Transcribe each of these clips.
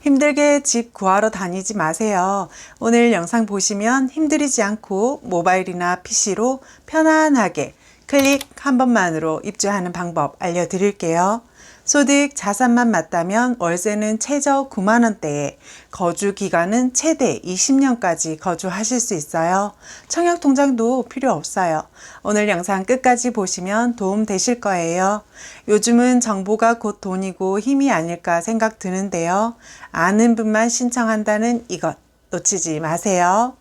힘들게 집 구하러 다니지 마세요. 오늘 영상 보시면 힘들이지 않고 모바일이나 PC로 편안하게 클릭 한 번만으로 입주하는 방법 알려드릴게요. 소득 자산만 맞다면 월세는 최저 9만 원대에 거주 기간은 최대 20년까지 거주하실 수 있어요. 청약 통장도 필요 없어요. 오늘 영상 끝까지 보시면 도움 되실 거예요. 요즘은 정보가 곧 돈이고 힘이 아닐까 생각 드는데요. 아는 분만 신청한다는 이것 놓치지 마세요.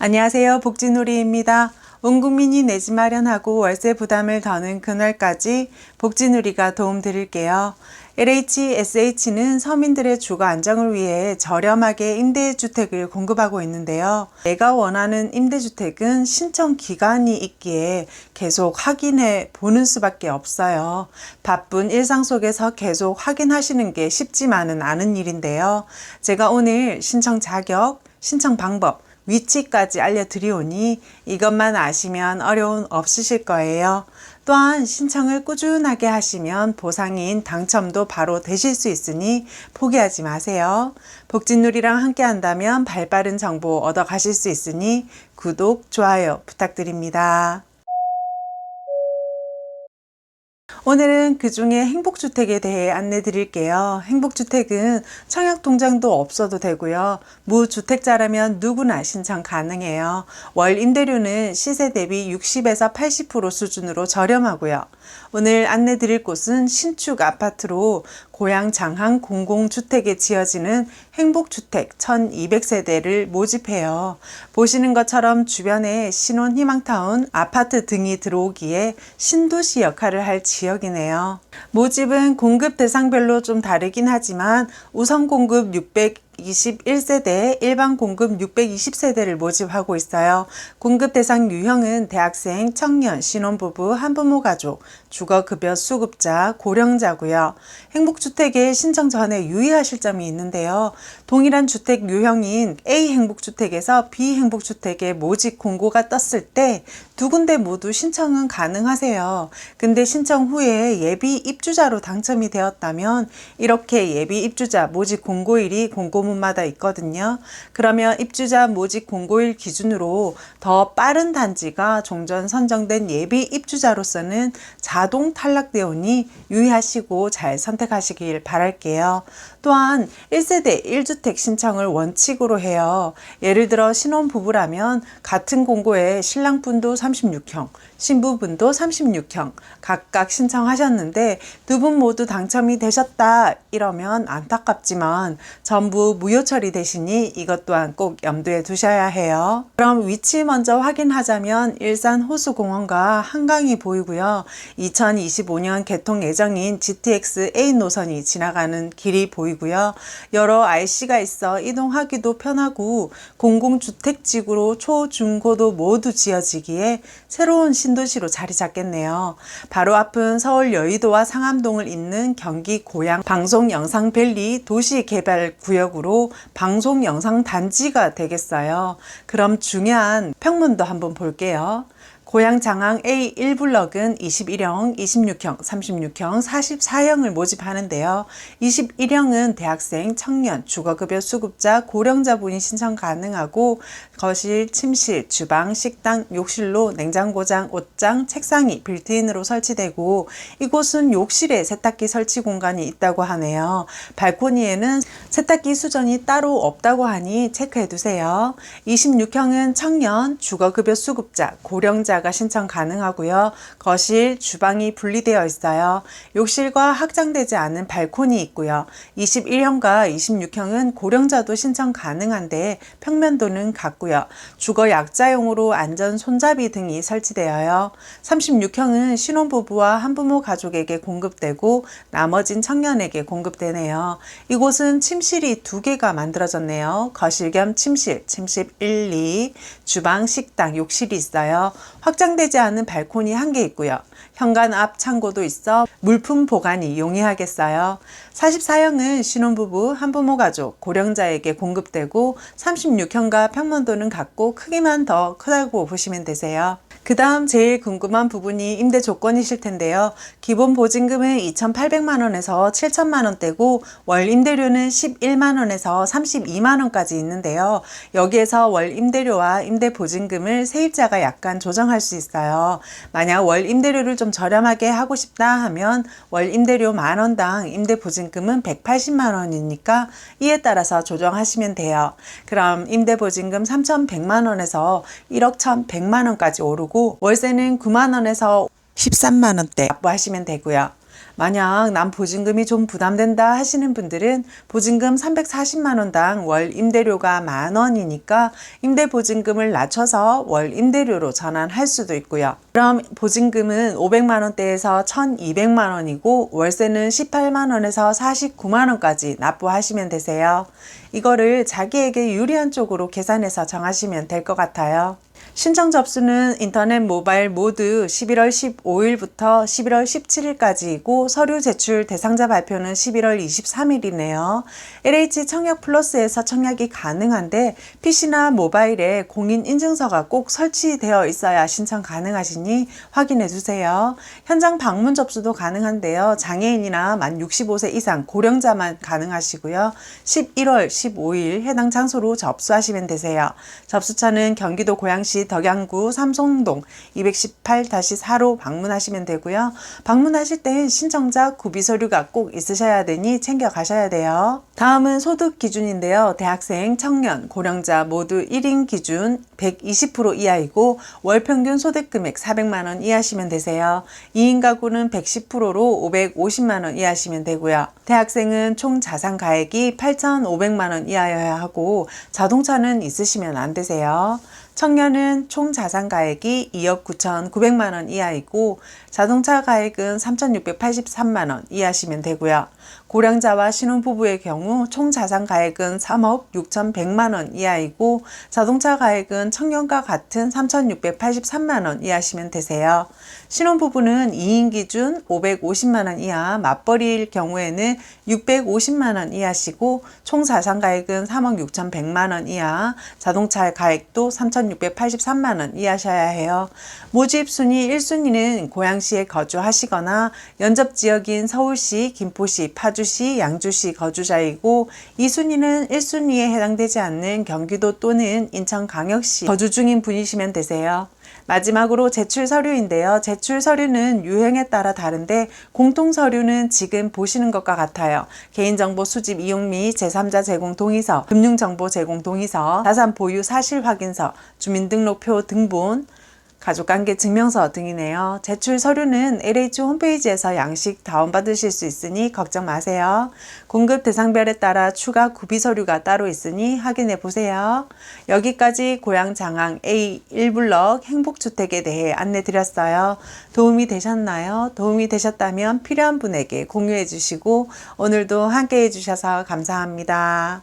안녕하세요. 복진우리입니다. 온 국민이 내집 마련하고 월세 부담을 더는 그날까지 복지누리가 도움 드릴게요. LHSH는 서민들의 주거 안정을 위해 저렴하게 임대주택을 공급하고 있는데요. 내가 원하는 임대주택은 신청 기간이 있기에 계속 확인해 보는 수밖에 없어요. 바쁜 일상 속에서 계속 확인하시는 게 쉽지만은 않은 일인데요. 제가 오늘 신청 자격, 신청 방법, 위치까지 알려드리오니 이것만 아시면 어려움 없으실 거예요. 또한 신청을 꾸준하게 하시면 보상인 당첨도 바로 되실 수 있으니 포기하지 마세요. 복진누리랑 함께 한다면 발빠른 정보 얻어 가실 수 있으니 구독, 좋아요 부탁드립니다. 오늘은 그 중에 행복주택에 대해 안내 드릴게요. 행복주택은 청약통장도 없어도 되고요. 무주택자라면 누구나 신청 가능해요. 월 임대료는 시세 대비 60에서 80% 수준으로 저렴하고요. 오늘 안내 드릴 곳은 신축 아파트로 고향 장항 공공주택에 지어지는 행복주택 1200세대를 모집해요. 보시는 것처럼 주변에 신혼 희망타운 아파트 등이 들어오기에 신도시 역할을 할 지역이네요. 모집은 공급 대상별로 좀 다르긴 하지만 우선 공급 600 21세대 일반 공급 620세대를 모집하고 있어요. 공급 대상 유형은 대학생, 청년, 신혼부부, 한부모 가족, 주거급여 수급자, 고령자고요. 행복주택에 신청 전에 유의하실 점이 있는데요. 동일한 주택 유형인 A 행복주택에서 B 행복주택에 모집 공고가 떴을 때 두 군데 모두 신청은 가능하세요. 근데 신청 후에 예비 입주자로 당첨이 되었다면 이렇게 예비 입주자 모집 공고일이 공고 문마다 있거든요. 그러면 입주자 모집 공고일 기준으로 더 빠른 단지가 종전 선정된 예비 입주자로서는 자동 탈락되오니 유의하시고 잘 선택하시길 바랄게요. 또한 1세대 1주택 신청을 원칙으로 해요. 예를 들어 신혼부부라면 같은 공고에 신랑분도 36형, 신부분도 36형 각각 신청하셨는데 두 분 모두 당첨이 되셨다 이러면 안타깝지만 전부 무효 처리되시니 이것 또한 꼭 염두에 두셔야 해요. 그럼 위치 먼저 확인하자면 일산 호수공원과 한강이 보이고요. 2025년 개통 예정인 GTX A 노선이 지나가는 길이 보이고 요. 여러 IC가 있어 이동하기도 편하고 공공주택지구로 초, 중, 고도 모두 지어지기에 새로운 신도시로 자리 잡겠네요. 바로 앞은 서울 여의도와 상암동을 잇는 경기 고양 방송 영상 밸리 도시 개발 구역으로 방송 영상 단지가 되겠어요. 그럼 중요한 평문도 한번 볼게요. 고향 장항 A 1블럭은 21형, 26형, 36형, 44형을 모집하는데요. 21형은 대학생, 청년, 주거급여 수급자, 고령자 분이 신청 가능하고 거실, 침실, 주방, 식당, 욕실로 냉장고장, 옷장, 책상이 빌트인으로 설치되고 이곳은 욕실에 세탁기 설치 공간이 있다고 하네요. 발코니에는 세탁기 수전이 따로 없다고 하니 체크해 두세요. 26형은 청년, 주거급여 수급자, 고령 자가 신청 가능하고요. 거실, 주방이 분리되어 있어요. 욕실과 확장되지 않은 발코니 있고요. 21형과 26형은 고령자도 신청 가능한데 평면도는 같고요. 주거 약자용으로 안전 손잡이 등이 설치되어요. 36형은 신혼부부와 한부모 가족에게 공급되고 나머진 청년에게 공급되네요. 이곳은 침실이 두 개가 만들어졌네요. 거실 겸 침실, 침실 1, 2, 주방, 식당, 욕실이 있어요. 확장되지 않은 발코니 한 개 있고요. 현관 앞 창고도 있어 물품 보관이 용이하겠어요. 44형은 신혼부부, 한부모 가족, 고령자에게 공급되고 36형과 평면도는 같고 크기만 더 크다고 보시면 되세요. 그 다음 제일 궁금한 부분이 임대 조건이실 텐데요. 기본 보증금은 2,800만원에서 7천만원대고 월 임대료는 11만원에서 32만원까지 있는데요. 여기에서 월 임대료와 임대 보증금을 세입자가 약간 조정할 수 있어요. 만약 월 임대료를 좀 저렴하게 하고 싶다 하면 월 임대료 만원당 임대 보증금은 180만원이니까 이에 따라서 조정하시면 돼요. 그럼 임대 보증금 3,100만원에서 1억 1,100만원까지 오르고 월세는 9만 원에서 13만 원대 납부하시면 되고요. 만약 남 보증금이 좀 부담된다 하시는 분들은 보증금 340만 원당 월 임대료가 만 원이니까 임대 보증금을 낮춰서 월 임대료로 전환할 수도 있고요. 그럼 보증금은 500만 원대에서 1,200만 원이고 월세는 18만 원에서 49만 원까지 납부하시면 되세요. 이거를 자기에게 유리한 쪽으로 계산해서 정하시면 될 것 같아요. 신청 접수는 인터넷 모바일 모두 11월 15일부터 11월 17일까지이고 서류 제출 대상자 발표는 11월 23일이네요. LH 청약 플러스에서 청약이 가능한데 PC나 모바일에 공인 인증서가 꼭 설치되어 있어야 신청 가능하시니 확인해 주세요. 현장 방문 접수도 가능한데요. 장애인이나 만 65세 이상 고령자만 가능하시고요. 11월 15일 해당 장소로 접수하시면 되세요. 접수처는 경기도 고양 시 덕양구 삼송동 218-4로 방문하시면 되고요. 방문하실 땐 신청자 구비 서류가 꼭 있으셔야 되니 챙겨 가셔야 돼요. 다음은 소득 기준인데요. 대학생, 청년, 고령자 모두 1인 기준 120% 이하이고 월 평균 소득 금액 400만 원 이하시면 되세요. 2인 가구는 110%로 550만 원 이하시면 되고요. 대학생은 총 자산 가액이 8,500만 원 이하여야 하고 자동차는 있으시면 안 되세요. 청년은 총 자산 가액이 2억 9,900만 원 이하이고 자동차 가액은 3,683만 원 이하시면 되고요. 고령자와 신혼부부의 경우 총 자산 가액은 3억 6,100만 원 이하이고 자동차 가액은 청년과 같은 3,683만 원 이하시면 되세요. 신혼부부는 2인 기준 550만 원 이하 맞벌이일 경우에는 650만 원 이하시고 총 자산 가액은 3억 6,100만 원 이하 자동차 가액도 3,683만 원 이하셔야 해요. 모집 순위 1순위는 고양시에 거주하시거나 연접 지역인 서울시, 김포시, 파주시, 양주시 거주자이고 2순위는 1순위에 해당되지 않는 경기도 또는 인천광역시 거주 중인 분이시면 되세요. 마지막으로 제출 서류인데요. 제출 서류는 유형에 따라 다른데 공통 서류는 지금 보시는 것과 같아요. 개인정보 수집 이용 및 제3자 제공 동의서, 금융정보 제공 동의서, 자산 보유 사실 확인서, 주민등록표 등본, 가족관계 증명서 등이네요. 제출 서류는 LH 홈페이지에서 양식 다운받으실 수 있으니 걱정 마세요. 공급 대상별에 따라 추가 구비 서류가 따로 있으니 확인해 보세요. 여기까지 고향 장항 A 1블럭 행복주택에 대해 안내 드렸어요. 도움이 되셨나요? 도움이 되셨다면 필요한 분에게 공유해 주시고 오늘도 함께 해 주셔서 감사합니다.